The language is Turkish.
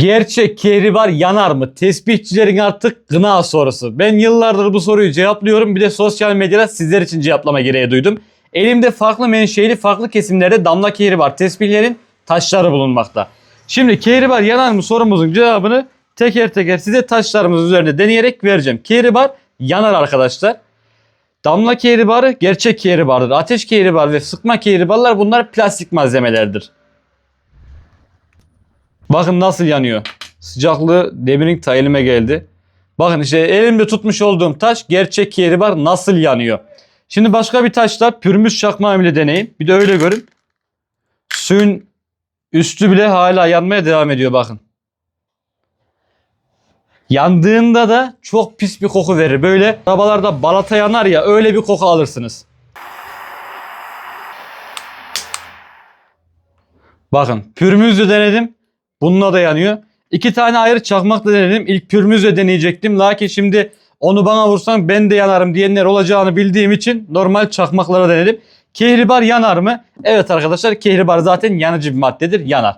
Gerçek kehribar yanar mı? Tesbihçilerin artık gına sorusu. Ben yıllardır bu soruyu cevaplıyorum. Bir de sosyal medyada sizler için cevaplama gereği duydum. Elimde farklı menşeli farklı kesimlerde damla kehribar tesbihlerin taşları bulunmakta. Şimdi kehribar yanar mı sorumuzun cevabını teker teker size taşlarımız üzerinde deneyerek vereceğim. Kehribar yanar arkadaşlar. Damla kehribarı gerçek kehribardır. Ateş kehribar ve sıkma kehribarlar bunlar plastik malzemelerdir. Bakın nasıl yanıyor. Sıcaklığı demirin ta elime geldi. Bakın işte elimde tutmuş olduğum taş gerçek kehribar nasıl yanıyor. Şimdi başka bir taşla pürmüz çakmağım ile deneyim. Bir de öyle görün. Suyun üstü bile hala yanmaya devam ediyor bakın. Yandığında da çok pis bir koku verir. Böyle arabalarda balata yanar ya öyle bir koku alırsınız. Bakın pürmüzle denedim. Bununla da yanıyor. İki tane ayrı çakmakla denedim. İlk pürmüzle deneyecektim. Lakin şimdi onu bana vursan ben de yanarım diyenler olacağını bildiğim için normal çakmaklara denedim. Kehribar yanar mı? Evet arkadaşlar kehribar zaten yanıcı bir maddedir. Yanar.